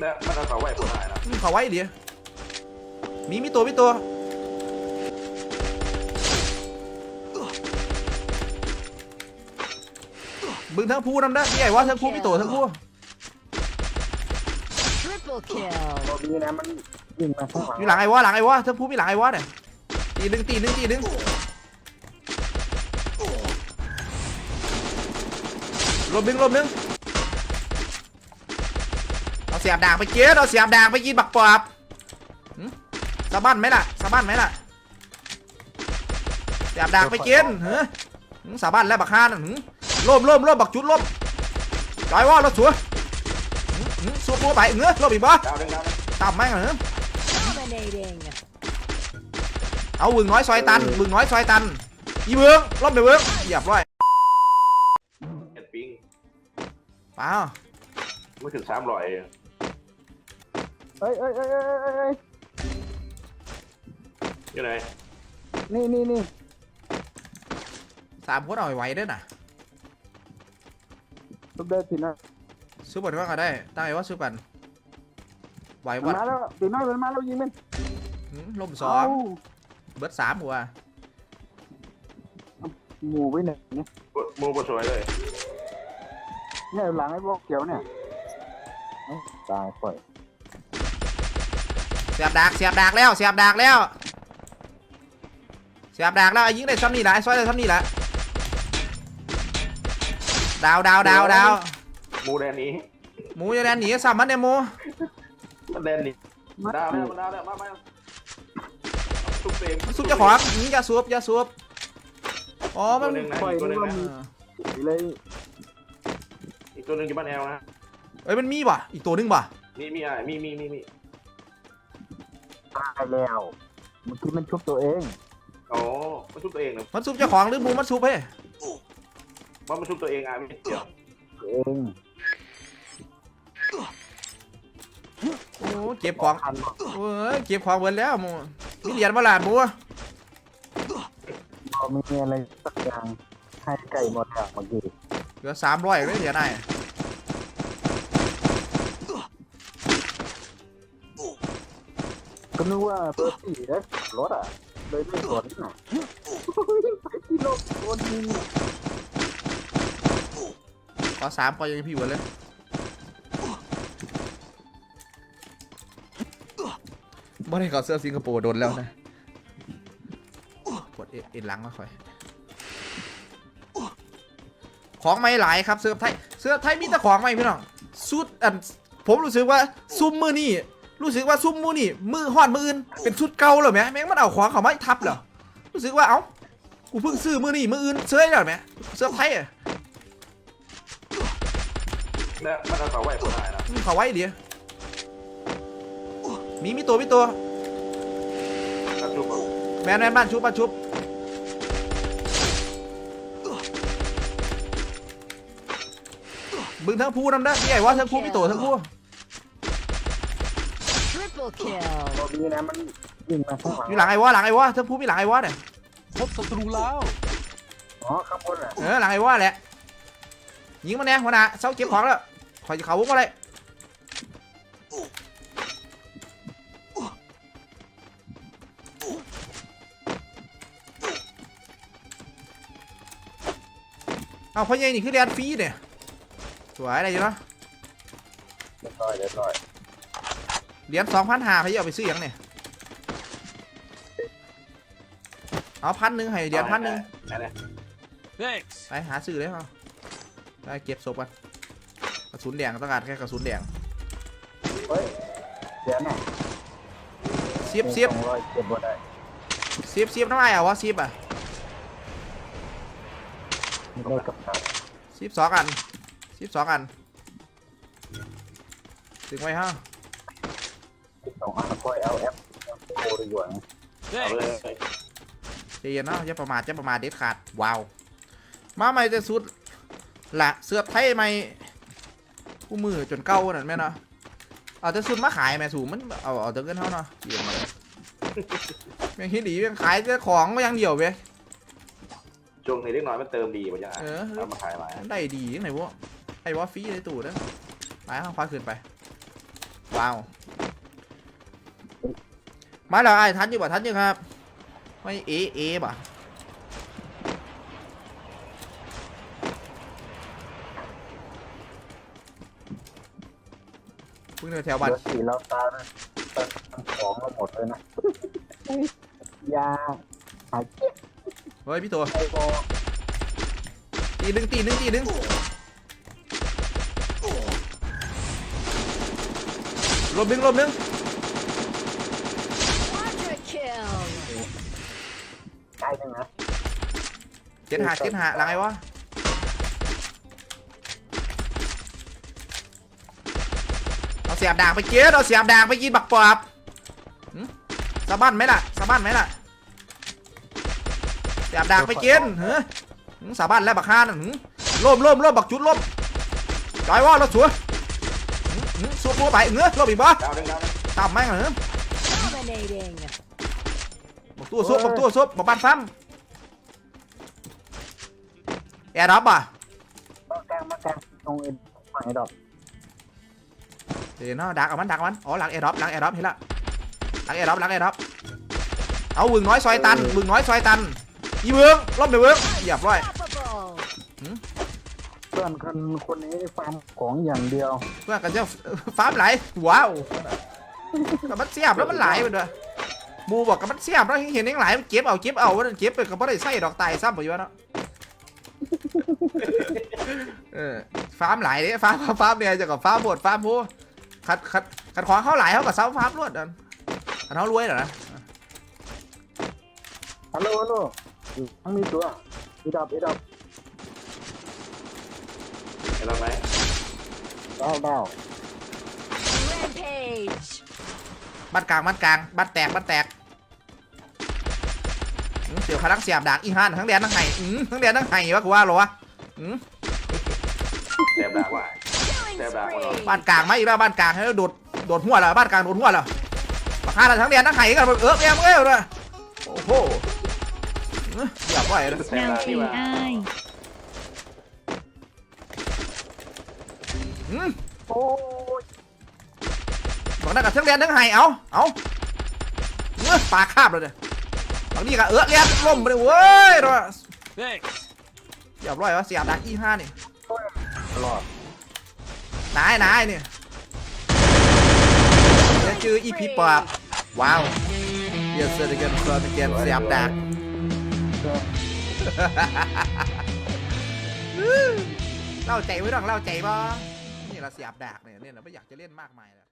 เนี่ยมันเอาเขาไหวผู้หายนะอืมเขาไว้เดี๋ยวมีมีตัวมีตัว บึงทั้งผู้นำได้พี่ใหญ่ว่าทั้งผู้มีตัวทั้งผู้ Triple kill. ตัวนี้นะมันยิงมาข้างหลังมีหลังไอ้วะหลังไอ้วะทั้งผู้มีหลังไอ้วะเนี่ยตีหนึ่งตีหนึ่งตีหนึ่งรวมหนึ่งรวมหนึ่ง เอาเสียบด่างไปกินเอาเสียบด่างไปกินบักปอบหึสะบั้นไหมล่ะสะบั้นไหมล่ะ เสียบด่างไปกินเฮ้ยสะบั้นแล้วบักฮานหึล่มล่มล่มบักจุดล่มจอยว่ารถสัวหึหึสู้ปัวไปเงื้อล่มอีกบ่ดาวหนึ่งดาวหนึ่งตามแม่งเหรอ Dominating. เอาวึงน้อยซอยตันวึงน้อยซอยตันอีเบืองล่มไปเบืองเหยียบร้อยเอ็ดปิงเปล่าไม่ถึงสามร้อย เอ้ยเอ้ยเอ้ยเอ้ยเอ้ยเอ้ยอยู่ไหนนี่นี่นี่สามคนเอาไว้ไว้ด้วยนะลูกเดินสินะซื้อบอลก็ได้ ตั้งไว้ว่าซื้อบันไหวมันวัดมาแล้วตีน้อยมันมาแล้วยิงมันหืมล่มสองเาเบิร์ดสามหัวหมูไว้ไหนเนี่ยมูบสวยเลยเนี่ยหลังไอ้บอกเขียวเนี่ยเอ้าตายปล่อยเสียบดากเสียบดากแล้วเสียบดากแล้วเสียบดากแล้วไอ้ยิงได้ซ้ำนี่แหละไอ้ซอยได้ซ้ำนี่แหละดาวดาวดาวดาวมูแดนนี้หมูจะแดนหนีซ้ำมันเนี่ยหมูมันแดนนี้ดาวแล้วดาวแล้วมามาทุกเฟรมมันซุบเจะของหนีอย่าซุบอย่าซุบอ๋อมัตัวนหนึ่งนะอีกตัวหนึ่งนะเลยอีกตัวหนึ่งอยู่บ้านแอลนะเอ้ยมันมีป่ะอีกตัวหนึงป่ะมีมีอะมีมีมีมี ตายแล้วเมื่อกี้มันชุบตัวเองโอ้มันชุบตัวเองนะมันซุบเจ้าของหรือหมูมันซุบเฮ้ยว่ามันชุบตัวเองอะไม่เกี่ยวตัวเองโอ้เก็บของทันบอกเอ้ยเก็บของเบิดแล้วหมูมีเหรียญมาหลาดหมูพอมีอะไรสักอย่างให้ไก่หมดแล้วเมื่อกี้เหลือสามร้อยเลยเหรียญไหน ก็นึกว่าเบอร์สี่นะรถอะ เลยไม่สนน่ะไปที่โลกโดนยิงขอสามขอยังพี่เบิดเลยบ่ได้ขาเสื้อสิงคโปร์โดนแล้วนะปวดเอ็นหลังมาค่อย ของไม่หลายครับเสื้อไทย เสื้อไทยมีแต่ของไม่พี่น้องสุดอันผมรู้สึกว่าซุมมือนี่ รู้สึกว่าซุ่มมือนี่ มือห่อนมืออื่นเป็นชุดเก่าเหรอแม่แม่งมันเอาของเขามาทับเหรอรู้สึกว่าเอ้ากูเพิ่งซื้อมือนี่มืออื่นเสื้อเหรอแม่เสื้อไทยอะเนี่ยมันเอาเขาไหวผู้หายนะอืมเขาไว้เดี๋ยวมีมีตัวมีตัวกระชุบอะแมนแมนบ้านชุบบ้านชุบบึงทั้งผู้นำได้พี่ใหญ่ว่าทั้งผู้มีตัวทั้งผู้ Triple kill. ตัวนี้นะมันยิงมาข้างหลังมีหลังไอ้วะหลังไอ้วะทั้งผู้มีหลังไอ้วะเนี่ยพบศัตรูแล้วอ๋อข้างบนอะเออหลังไอ้วะแหละยิงมาแน่หัวหน้าเซาเก็บของแล้วคอยจะเขาวุ้งมาเลยเอาพ่อใหญ่นี่คือเรียนฟรีเนี่ยสวยอะไรอยู่เนาะเรียบร้อยเรียบร้อย เหรียญสองพันหาเขาจะเอาไปซื้อหยังเนี่ยเอาพันหนึ่งให้เหรียญพันหนึ่งไหนเนี่ย thanks ไปหาซื้อเลยเอาไปเก็บศพกันกระสุนแดงต้องการแค่กระสุนแดงเฮ้ยเดี๋ยวน่ะเสียบเสียบสองร้อยเก็บบ่ได้เสียบเสียบทำไมอะวะเสียบอะไม่ได้กับตันเสียบสองอันเสียบสองอันถึงไว้ฮะ สองอันค่อยเอาแอปโคดีกว่าเอาเลย thanks ใจเย็นเนาะอย่าประมาทอย่าประมาทเด็ดขาดว้าวมาใหม่แต่สุดละเสื้อไทยใหม่กูมือจนเก่านั่นแม่เนาะเอาแต่สุดมาขายแม่สูงมันเอาเอาแต่เงินเท่าเนาะเดี๋ยวมาเลยแม่งคิดดีแม่งขายแต่ของก็ยังเดียวเว้ยช่วงนี้เล็กน้อยมันเติมดีป่ะยังไงเออเอามาขายมาได้ดียังไงวะไอ้วะฟรีในตู้เด้อไปข้างขวาขึ้นไปว้าว มาแล้วไอ้ทันอยู่ป่ะทันอยู่ครับ ไม่เอเอป่ะเพิ่งเดินแถวบ้านเดี๋ยวสีเราตานะตัดของเราหมดเลยนะยาหายเจ็บเฮ้ยพี่ตัวไอ้บอตีหนึ่งตีหนึ่งตีหนึ่งลมหนึ่งลมหนึ่ง Quadra kill. ใช่ไหมนะเจ็ดหาเจ็ดหาหลังไงวะเอาเสียบด่างไปเกียเอาเสียบด่างไปกินบักปอบหึสะบั้นไหมล่ะสะบั้นไหมล่ะเสียบด่างไปกินเฮ้ยหึสะบั้นแล้วบักฮานั่นหึล่มล่มล่มบักจุดล่มจอยว่าเราสัวหึหึสัวตัวไปเงื้อล่มอีกบ่ดาวหนึ่งดาวหนึ่งตามแม่งเหรอ Dominating. บักตัวซุบบักตัวซุบบักบ้านซ้ำแอร์รับอะมากลางมากลางตรงเอ็นฝั่งไอ้ดอกเดี๋ยวเนาะดักเอามันดักเอามันอ๋อหลังแอร์ดรอปหลังแอร์ดรอปเห็นละหลังแอร์ดรอปหลังแอร์ดรอปเอาวึงน้อยซอยตันวึงน้อยซอยตันอีเบืองล้มไปเบืองเหยียบร้อย Unstoppable. เพื่อนคนคนนี้ฟาร์มของอย่างเดียว เพื่อนกันเจ้าฟาร์มไหลายว้าวแต่มันเสียบแล้วมันไหลายไปด้วยห มูบอกกับมันเสียบแล้วเห็นยังไหลายมันเก็บเอาเก็บเอาว่าเก็บไปกับบ่ได้ใส่ดอกไตซ้ำไปอยู่วะเนาะเออฟาร์มไหลายเนี่ยฟาร์มฟาร์มเนี่ยจะกับฟาร์มบดฟาร์มผู้ขัดขัดขัดขวางเขาไหลายเขากับเสาฟาร์มรวดอันอันเขารวยเหรอนะฮัลโหลฮัลโหลทั้งมีตัวอีดอกอีดอกเห็นเราไหมดาวดาว Rampage. บ้านกลางบ้านกลางบ้านแตกบ้านแตกอื้อ เสียวพลังเสียบดากอีห้านทั้งแดนทั้งไห้อื้อทั้งแดนทั้งไห้วะกูว่าเหรอวะอื้อแสบดาวว่า Killing Step back, hold on. spree. บ้านกลางมาอีกแล้วบ้านกลางให้โดดโดดหัวแล้วบ้านกลางโดดหัวแล้วมาฆ่าทั้งแดนทั้งไห้กันเออเอ้ยเอ้ยเลยโอ้โหอื้อเหยียบไว้เลยแสบดาวที่ว่าอื้อโอ้ยบอกนั่นกับทั้งแดนทั้งไห้เอาเอาเอ้อปากคาบเลยเนี่ย บางทีก็เออเลียนล่มไปเลยเว้ยรอ Thanks. เหยียบร้อยวะเสียบดากอีห้านี่ตลอดนายนายเนี่ยจะเจออีพีปอบว้าวเยสเซอร์เกมเซอร์เกมเสียบดักเล่าใจไว้ต้องเล่าใจบ่นี่เราเสียบดักเนี่ยเนี่ยเราไม่อยากจะเล่นมากมายแล้ว